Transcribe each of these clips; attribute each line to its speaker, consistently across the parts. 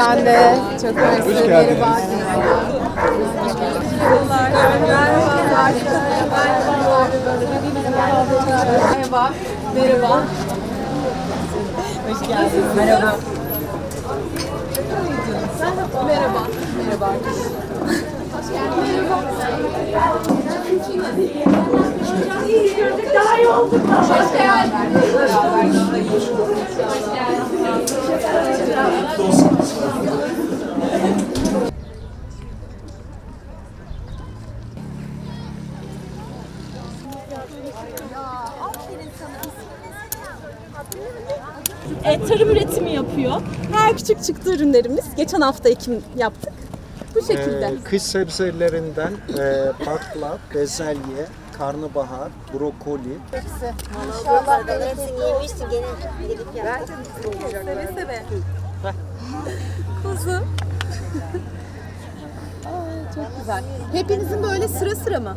Speaker 1: Ben de. Çok mersi.
Speaker 2: Hoş geldiniz.
Speaker 1: Merhaba. Merhaba. Hoş geldiniz. Merhaba. Merhaba. Merhaba.
Speaker 3: E, tarım üretimi yapıyor. Her küçük çıktı ürünlerimiz. Geçen hafta ekim yaptık. Bu şekilde.
Speaker 4: Ee, kış sebzelerinden e, bakla, bezelye, karnabahar, brokoli,
Speaker 5: İnşallah ben hepsini yemiştim gene gidip yaptım.
Speaker 1: Seve seve.
Speaker 3: Kuzu.
Speaker 1: Aa, çok güzel. Hepinizin böyle sıra sıra mı?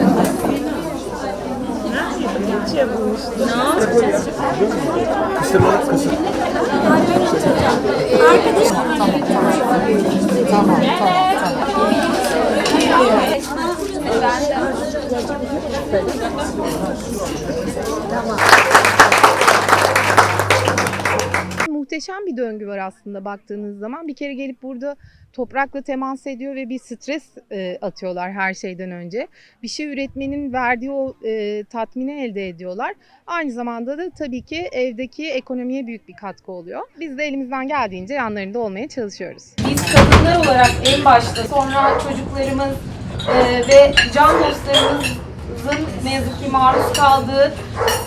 Speaker 1: şey yapılmıştı. Ne yapacağız? Kısırlar kısır. Arkadaşlar. Tamam tamam. Tamam tamam.
Speaker 6: Muhteşem bir döngü var aslında baktığınız zaman. Bir kere gelip burada toprakla temas ediyor ve bir stres e, atıyorlar her şeyden önce. Bir şey üretmenin verdiği o e, tatmini elde ediyorlar. Aynı zamanda da tabii ki evdeki ekonomiye büyük bir katkı oluyor. Biz de elimizden geldiğince yanlarında olmaya çalışıyoruz.
Speaker 7: Biz kadınlar olarak en başta sonra çocuklarımız e, ve can dostlarımızın ne yazık ki maruz kaldığı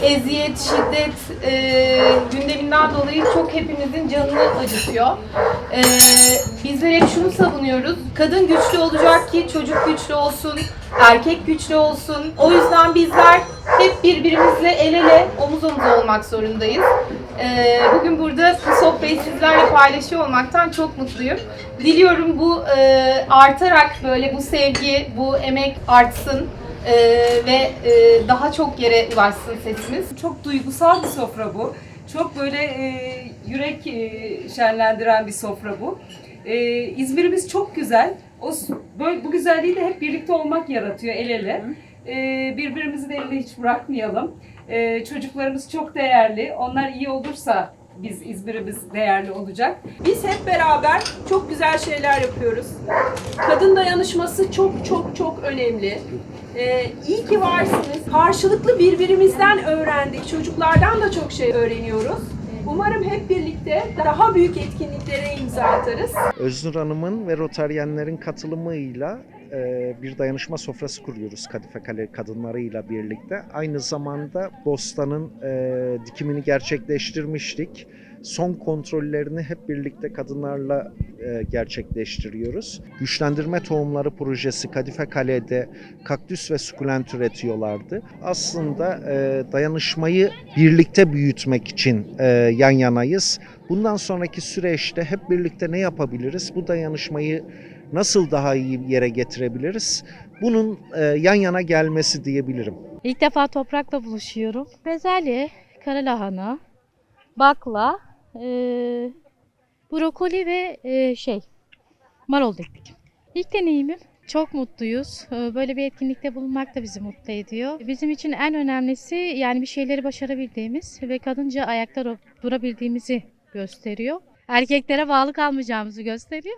Speaker 7: eziyet, şiddet e, gündeminden dolayı çok hepimizin canını acıtıyor. E, bizler hep şunu savunuyoruz. Kadın güçlü olacak ki çocuk güçlü olsun, erkek güçlü olsun. O yüzden bizler hep birbirimizle el ele, omuz omuza olmak zorundayız. Ee, bugün burada bu sofrayı sizlerle paylaşıyor olmaktan çok mutluyum. Diliyorum bu e, artarak böyle bu sevgi, bu emek artsın e, ve e, daha çok yere ulaşsın sesimiz.
Speaker 8: Çok duygusal bir sofra bu. Çok böyle e, yürek e, şenlendiren bir sofra bu. E, İzmir'imiz çok güzel. O böyle bu güzelliği de hep birlikte olmak yaratıyor el ele. E, birbirimizi de elde hiç bırakmayalım. E, çocuklarımız çok değerli. Onlar iyi olursa biz İzmir'imiz değerli olacak.
Speaker 3: Biz hep beraber çok güzel şeyler yapıyoruz. Kadın dayanışması çok çok çok önemli. Ee, iyi ki varsınız. Karşılıklı birbirimizden öğrendik. Çocuklardan da çok şey öğreniyoruz. Umarım hep birlikte daha büyük etkinliklere imza atarız.
Speaker 4: Öznur Hanım'ın ve Rotaryenlerin katılımıyla e, bir dayanışma sofrası kuruyoruz Kadife Kale kadınlarıyla birlikte. Aynı zamanda Bostan'ın e, dikimini gerçekleştirmiştik. Son kontrollerini hep birlikte kadınlarla e, gerçekleştiriyoruz. Güçlendirme Tohumları Projesi Kadife Kale'de kaktüs ve sukulent üretiyorlardı. Aslında e, dayanışmayı birlikte büyütmek için e, yan yanayız. Bundan sonraki süreçte hep birlikte ne yapabiliriz? Bu dayanışmayı nasıl daha iyi yere getirebiliriz? Bunun e, yan yana gelmesi diyebilirim.
Speaker 9: İlk defa toprakla buluşuyorum. Bezelye, kara lahana, bakla, eee, brokoli ve eee, şey marul diktik. İlk deneyimim. Çok mutluyuz. Ee, Böyle bir etkinlikte bulunmak da bizi mutlu ediyor. Bizim için en önemlisi yani bir şeyleri başarabildiğimiz ve kadınca ayakta dur- durabildiğimizi gösteriyor. Erkeklere bağlı kalmayacağımızı gösteriyor.